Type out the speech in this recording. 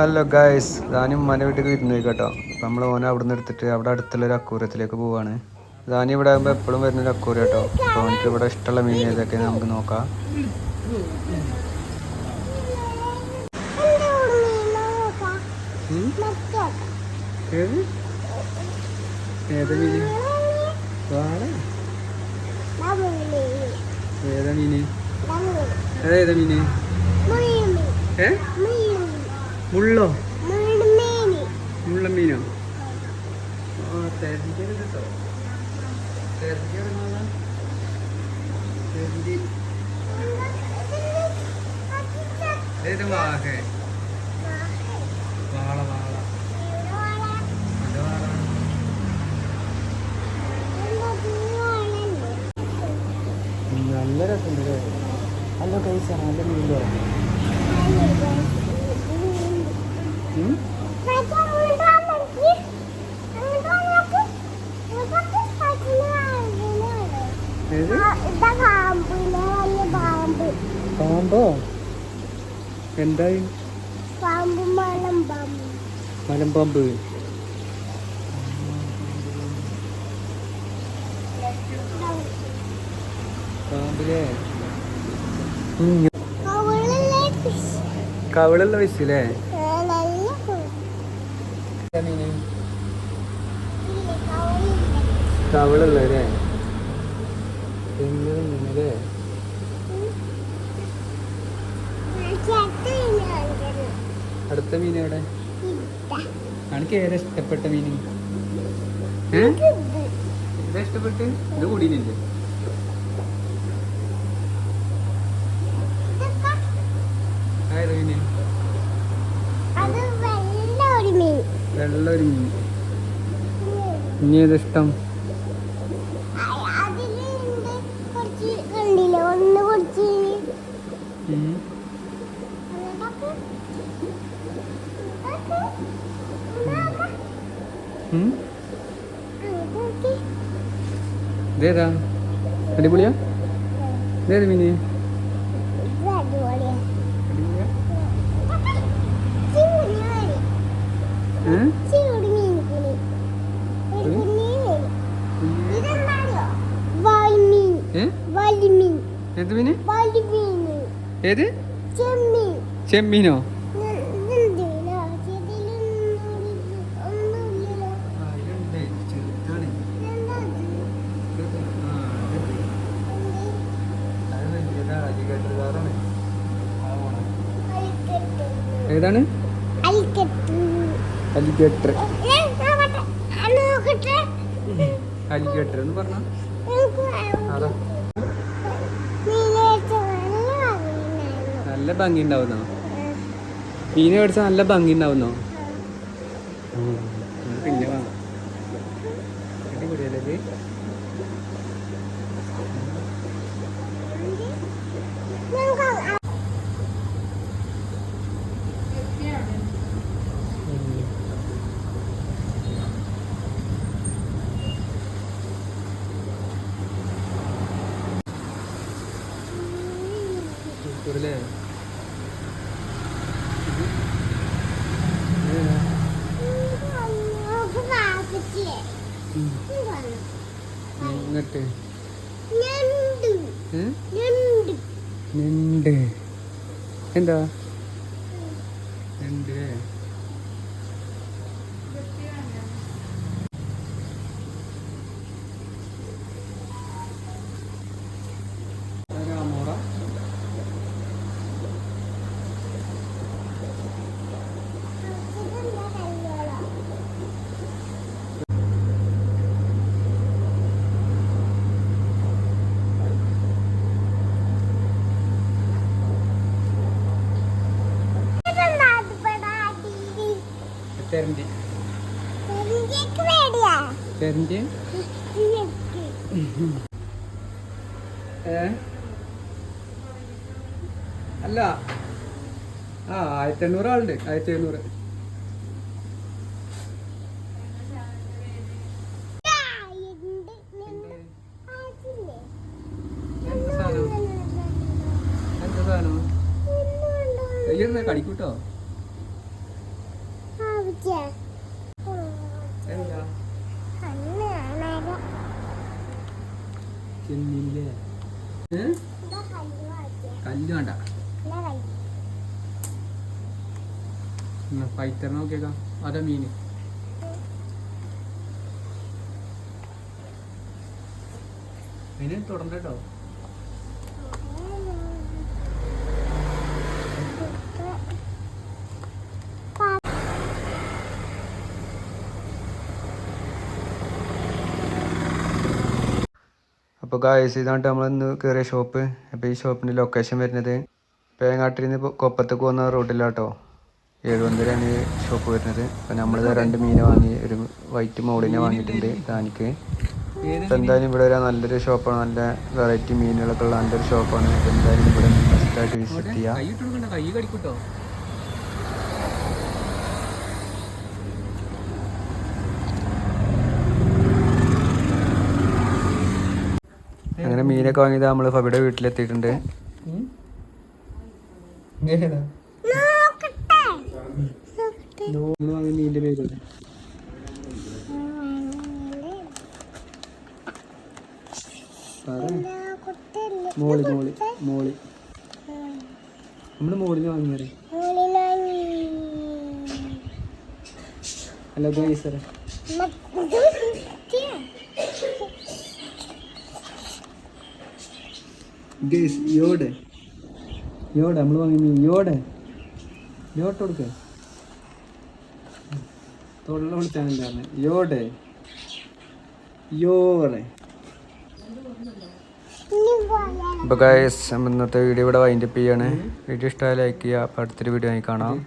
Hello guys ദാനും മന വീട്ടിൽ ഇരുന്ന് കേട്ടോ. അപ്പം നമ്മൾ ഓന അവിടെ നിന്ന് എടുത്തിട്ട് അവിടെ അടുത്തുള്ള ഒരു അക്കൂരത്തിലേക്ക് പോവാണ്. ദാനി ഇവിടെ ആകുമ്പോൾ എപ്പോഴും വരുന്ന ഒരു അക്കൂര കേട്ടോ. അപ്പോൾ എനിക്ക് ഇവിടെ ഇഷ്ടമുള്ള മീൻ ഏതൊക്കെ നമുക്ക് നോക്കാം. ഏത് മീൻ? ഏതാ മീന്? ഏതാ മീന്? ഏ? മുള്ളോ? മുള്ള മീനോ ആ തെരഞ്ഞെടുത്ത് കേട്ടോ. തെരഞ്ഞെടുക്കുന്ന തെരഞ്ഞി ഏത് വാഹ? വാള വാള. അത് വാള നല്ല രസമുണ്ട് അല്ല പൈസ നല്ല മീൻ പാമ്പോ? എന്തായി? മലമ്പാമ്പ്. പാമ്പിലേ? കവിളുള്ള വിസിലേ കവളില്ല കവിളുള്ള അല്ലേ എന്ത് മീനല്ലേ ചേട്ടൻ കാണിക്കുന്നു അടുത്ത മീൻ എവിടെ? എനിക്ക് ഏതാ ഇഷ്ടപ്പെട്ട മീൻ? ഏതാ ഇഷ്ടപ്പെട്ട്? ഇത് കൂടിയില്ലേ? വെള്ള ഒരു മീൻ. ഇനി ഏതാ ഇതെന്താണോ അടിപൊളിയാ? ഏ? വാലിമീൻ ഏത് വാലിമീൻ ഏത്? ചെമ്മീനോ? ഏതാണ്. അലിഗേറ്റർ. അലിഗേറ്റർ എന്ന് പറഞ്ഞ. അതാ നല്ല ഭംഗി ഉണ്ടാവുന്നോ മീനെ മേടിച്ചാൽ നല്ല ഭംഗി ഉണ്ടാവുന്നോ പിന്നെ വാങ്ങാം അടിപൊളിയല്ലേ ഇത്? ഞങ്ങൾക്ക് ആ- സൂപ്പറല്ലേ ഇങ്ങോട്ട് എന്താ? ഏ? അല്ല. ആ ആയിരത്തി എണ്ണൂറ് ആളുണ്ട് ആയിരത്തി എണ്ണൂറ് ആ, ഇതാ കല്ല് വേണ്ട. ഫൈറ്റർ നോക്കിയേക്കാം. അതാ മീന് അതിന് തുടർന്ന് അപ്പോൾ ഗായസ് ഇതാണ് നമ്മൾ ഇന്ന് കയറിയ ഷോപ്പ് അപ്പോൾ ഈ ഷോപ്പിന്റെ ലൊക്കേഷൻ വരുന്നത് പേങ്ങാട്ടിൽ നിന്ന് കൊപ്പത്തേക്ക് പോകുന്ന റോഡിലാട്ടോ എഴുപന്തരാണ് ഈ ഷോപ്പ് വരുന്നത്. അപ്പോൾ നമ്മളിത് രണ്ട് മീനെ വാങ്ങി ഒരു വൈറ്റ് മോളിനെ വാങ്ങിയിട്ടുണ്ട് ദാനിക്ക് അപ്പോൾ എന്തായാലും ഇവിടെ ഒരു നല്ലൊരു ഷോപ്പാണ് നല്ല വെറൈറ്റി മീനുകളൊക്കെ ഉള്ള നല്ലൊരു ഷോപ്പാണ് എന്തായാലും ഇവിടെ ഫസ്റ്റായിട്ട് വിസിറ്റ് ചെയ്യാം. അങ്ങനെ മീനൊക്കെ വാങ്ങിയത് നമ്മൾ ഫബിയുടെ വീട്ടിലെത്തിയിട്ടുണ്ട് പേര്? മോളി മോളി മോളി നമ്മൾ മോളിന് വാങ്ങിയത്. അല്ല ഗൈസറെ ഗൈസ് യോടെ. യോടെ നമ്മൾ വാങ്ങിയ മീൻ യോടെ. യോട്ട് കൊടുക്ക. തൊള്ള വിളിച്ചാണ് യോടെ. പോലെ. അപ്പോൾ ഗായസ് ഇന്നത്തെ വീഡിയോ ഇവിടെ വൈൻഡപ്പ് ചെയ്യാണ്. വീഡിയോ ഇഷ്ടമായി ലൈക്ക് ചെയ്യുക. അപ്പോൾ അടുത്തൊരു വീഡിയോ ആയി കാണാം.